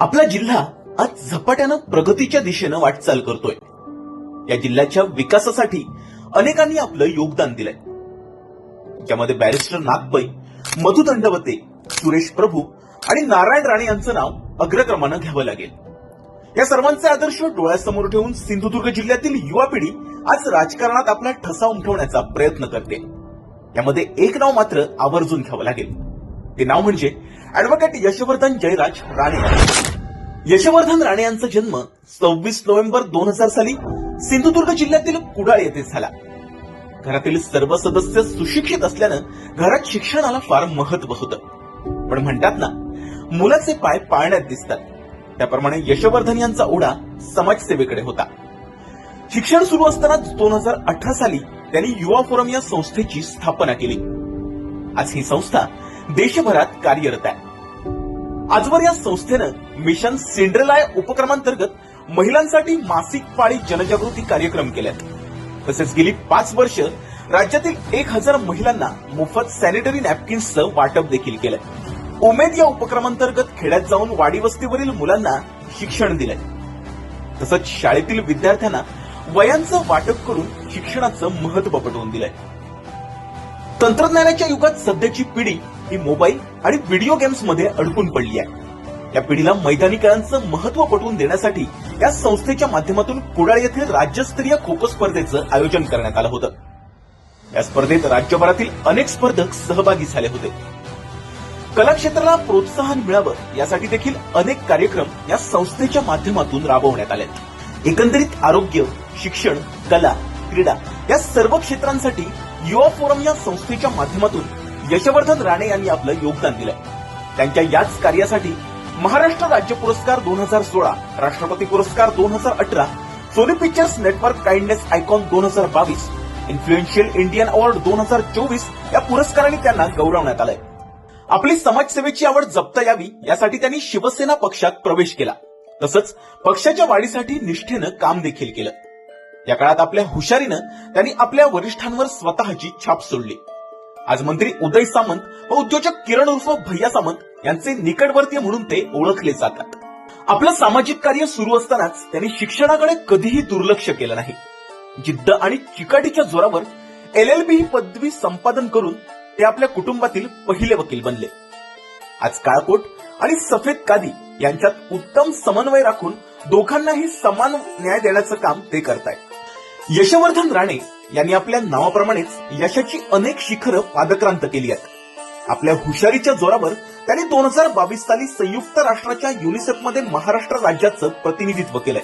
आपला जिल्हा आज झपाट्यानं प्रगतीच्या दिशेनं वाटचाल करतोय. या जिल्ह्याच्या विकासासाठी अनेकांनी आपलं योगदान दिलंय. ज्यामध्ये बॅरिस्टर नागपै मधु दंडवते सुरेश प्रभू आणि नारायण राणे यांचं नाव अग्रक्रमानं घ्यावं लागेल. या सर्वांचे आदर्श डोळ्यासमोर ठेवून सिंधुदुर्ग जिल्ह्यातील युवा पिढी आज राजकारणात आपला ठसा उमटवण्याचा प्रयत्न करते. यामध्ये एक नाव मात्र आवर्जून घ्यावं लागेल. ते नाव म्हणजे ऍडव्होकेट यशवर्धन जयराज राणे. यशवर्धन राणे यांचा जन्म सव्वीस नोव्हेंबर दोन हजार साली सिंधुदुर्ग जिल्ह्यातील कुडाळ येथे झाला. घरातील सर्व सदस्य सुशिक्षित असल्यानं घरात शिक्षणाला फार महत्त्व होतं. पण म्हणतात ना मुलाचे पाय पाळण्यात दिसतात. त्याप्रमाणे यशवर्धन यांचा ओढा समाजसेवेकडे होता. शिक्षण सुरू असताना दोन हजार अठरा साली त्यांनी युवा फोरम या संस्थेची स्थापना केली. आज ही संस्था देशभरात कार्यरत आहे. आजवर या संस्थेनं मिशन सिंड्रेला उपक्रमांतर्गत महिलांसाठी मासिक पाळी जनजागृती कार्यक्रम केल्यात तसेच गेली पाच वर्ष राज्यातील एक हजार महिलांना मोफत सॅनिटरी नॅपकिन्सचं वाटप देखील केलंय. उमेद या उपक्रमांतर्गत खेड्यात जाऊन वाडीवस्तीवरील मुलांना शिक्षण दिलंय. तसंच शाळेतील विद्यार्थ्यांना वयांचं वाटप करून शिक्षणाचं महत्त्व पटवून दिलंय. तंत्रज्ञानाच्या युगात सध्याची पिढी ही मोबाईल आणि व्हिडिओ गेम्समध्ये अडकून पडली आहे. या पिढीला मैदानी खेळांचं महत्त्व पटवून देण्यासाठी या संस्थेच्या माध्यमातून कुडाळ येथील राज्यस्तरीय खो खो स्पर्धेचं आयोजन करण्यात आलं होतं. या स्पर्धेत राज्यभरातील अनेक स्पर्धक सहभागी झाले होते. कला क्षेत्राला प्रोत्साहन मिळावं यासाठी देखील अनेक कार्यक्रम या संस्थेच्या माध्यमातून राबवण्यात आले एकंदरीत आरोग्य शिक्षण कला क्रीडा या सर्व क्षेत्रांसाठी युवा फोरम या संस्थेच्या माध्यमातून यशवर्धन राणे यांनी आपलं योगदान दिलंय. त्यांच्या याच कार्यासाठी महाराष्ट्र राज्य पुरस्कार दोन हजार सोळा राष्ट्रपती पुरस्कार दोन हजार अठरा Sony Pictures Network kindness icon दोन हजार बावीस इन्फ्लुएन्शियल इंडियन अवॉर्ड दोन हजार चोवीस या पुरस्कारांनी त्यांना गौरवण्यात आलंय. आपली समाजसेवेची आवड जपता यावी यासाठी त्यांनी शिवसेना पक्षात प्रवेश केला. तसंच पक्षाच्या वाढीसाठी निष्ठेनं काम देखील केलं. या काळात आपल्या हुशारीनं त्यांनी आपल्या वरिष्ठांवर स्वतःची छाप सोडली. आज मंत्री उदय सामंत व उद्योजक किरण उर्फ भैया सामंत यांचे निकटवर्तीय म्हणून ते ओळखले जातात. आपलं सामाजिक कार्य सुरू असतानाच त्यांनी शिक्षणाकडे कधीही दुर्लक्ष केलं नाही. जिद्द आणि चिकाटीच्या जोरावर एल एल बी ही पदवी संपादन करून ते आपल्या कुटुंबातील पहिले वकील बनले. आज काळकोट आणि सफेद कादी यांच्यात उत्तम समन्वय राखून दोघांनाही समान न्याय देण्याचं काम ते करतायत. यशवर्धन राणे यांनी आपल्या नावाप्रमाणेच यशाची अनेक शिखरं पादक्रांत केली आहेत. आपल्या हुशारीच्या जोरावर त्यांनी दोन हजार बावीस साली संयुक्त राष्ट्राच्या युनिसेफमध्ये महाराष्ट्र राज्याचं प्रतिनिधित्व केलंय.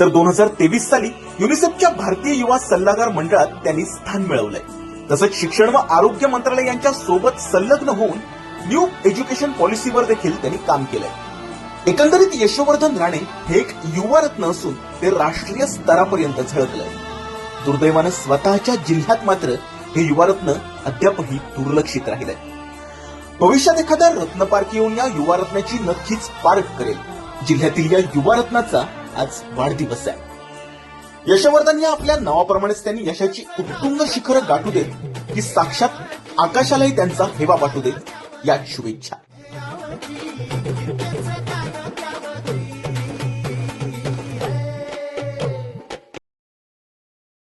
तर दोन हजार तेवीस साली युनिसेफच्या भारतीय युवा सल्लागार मंडळात त्यांनी स्थान मिळवलंय. तसंच शिक्षण व आरोग्य मंत्रालय यांच्या सोबत संलग्न होऊन न्यू एज्युकेशन पॉलिसीवर देखील त्यांनी काम केलंय. एकंदरीत यशोवर्धन राणे हे एक युवा रत्न असून ते राष्ट्रीय स्तरापर्यंत झळकलंय. दुर्दैवानं स्वतःच्या जिल्ह्यात मात्र हे युवारत्न अद्यापही दुर्लक्षित राहिलंय. भविष्यात एखादा रत्नपार्क येऊन या युवारत्नाची नक्कीच पारख करेल. जिल्ह्यातील या युवारत्नाचा आज वाढदिवस आहे. यशवर्धन या आपल्या नावाप्रमाणेच त्यांनी यशाची उत्तुंग शिखर गाठू देत की साक्षात आकाशालाही त्यांचा हेवा वाटू देत या शुभेच्छा.